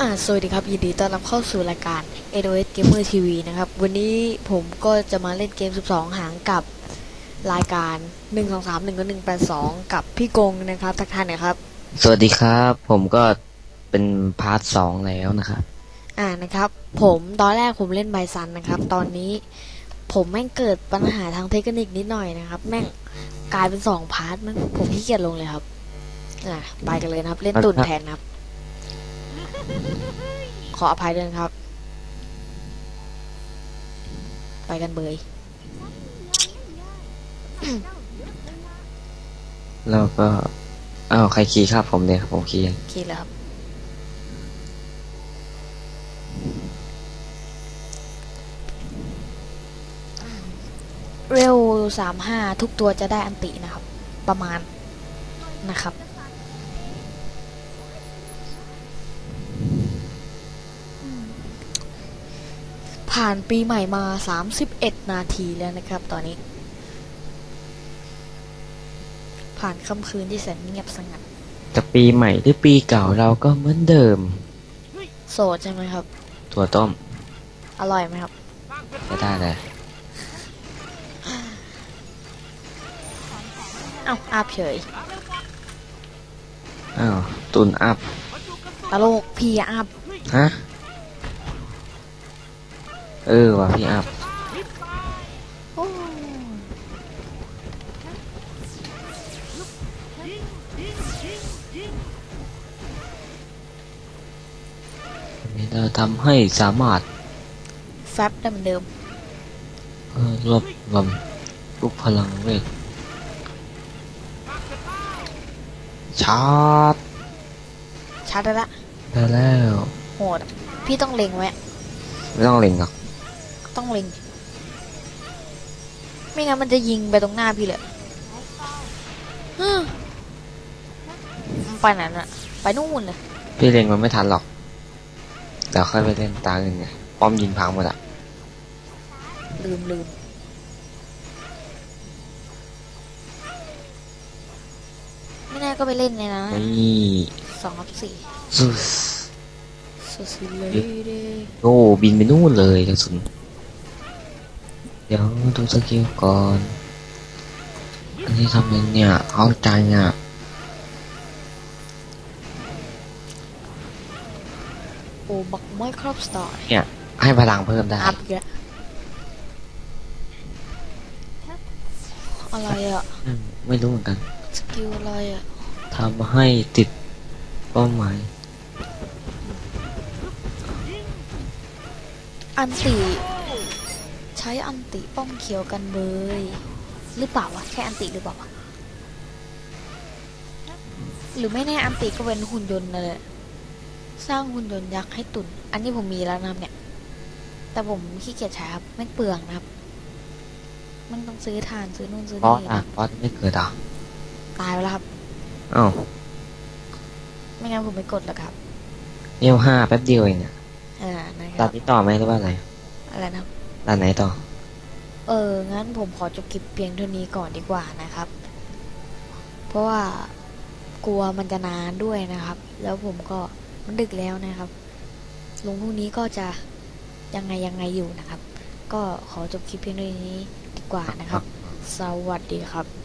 อ่าสวัสดีครับ ยินดีต้อนรับเข้าสู่รายการ a d o s Gamer TV นะครับ วันนี้ผมก็จะมาเล่นเกม 12 หางกับรายการ 1 2 3 1กับ182 กับพี่กงนะครับ ทักทายหน่อยครับ สวัสดีครับ ผมก็เป็นพาร์ทสองแล้วนะครับ อ่านะครับ ผมตอนแรกผมเล่นไบซันนะครับ ตอนนี้ผมแม่งเกิดปัญหาทางเทคนิคนิดหน่อยนะครับ แม่งกลายเป็น2พาร์ทมันผมขี้เกียจลงเลยครับ อ่าไปกันเลยนะครับ เล่นตุนแทนครับ ขออภัยด้วยนะครับ ไปกันเบย แล้วก็อ้าวใครขี่ครับผมเนี่ยครับผมขี่เองคิดแล้วครับ เร็วสามห้าทุกตัวจะได้อันตินะครับ ประมาณนะครับ ผ่านปีใหม่มา 31 นาทีแล้วนะครับ ตอนนี้ ผ่านค่ำคืนที่แสนเงียบสงัดจะปีใหม่หรือปีเก่าเราก็เหมือนเดิม โสดใช่ไหมครับ ถั่วต้ม อร่อยไหมครับไม่ได้เลยเอ้าอาบเฉยอ้าวตุนอัพตลกพี่อาบฮะ เออว่ะพี่อัพโอ้นี่เราทำให้สามารถแฟบได้เหมือนเดิมเออรวบรวมทุกพลังเวทชาร์จชาร์จได้ละได้แล้วโหดอะพี่ต้องเล็งไว้ไม่ต้องเล็งหรอก ต้องเล็ง ไม่งั้นมันจะยิงไปตรงหน้าพี่เลยฮึ่มมันไปไหนน่ะ ไปนู่นเลยพี่เล็งมันไม่ทันหรอกเดี๋ยวค่อยไปเล่นตาอื่นไงป้อมยิงพังหมดอะลืมลืมไม่แน่ก็ไปเล่นเลยนะนี่สองกับสี่ซูสสุดๆเลยเด้โอ้บินไปนู่นเลยกระสุน เดี๋ยวดูสกิลก่อน อันนี้ทำยังเนี่ย เอาใจอะโอ้บักไม่ครบสตาร์เนี่ย ให้พลังเพิ่มได้อัพอีกแล้วอะไรอะอืมไม่รู้เหมือนกัน สกิลอะไรอะทำให้ติดเป้าหมาย อันติใช้อันติป้องเขียวกันเบยหรือเปล่าวะ แค่อันติหรือเปล่าวะ หรือไม่แน่อันติก็เป็นหุ่นยนต์นั่นแหละสร้างหุ่นยนต์ยักษ์ให้ตุน อันนี้ผมมีแล้วนะครับเนี่ย แต่ผมขี้เกียจใช้ครับไม่เปลืองนะครับ มันต้องซื้อทานซื้อนู่นซื้อเพราะนี่อะนะเพราะไม่เกิดอะตายไปแล้วครับอ้าวไม่งั้นผมไม่กดแล้วครับเนียวห้าแป๊บเดียวเองอะอ่านะคด่ารันบนี้ต่อไหมหรือว่าอะไร อะไรนะครับ ด่านไหนต่อ เออ งั้นผมขอจบคลิปเพียงเท่านี้ก่อนดีกว่านะครับ เพราะว่ากลัวมันจะนานด้วยนะครับ แล้วผมก็มันดึกแล้วนะครับ ลงพรุ่งนี้ก็จะยังไงยังไงอยู่นะครับ ก็ขอจบคลิปเพียงเท่านี้ดีกว่านะครับ สวัสดีครับ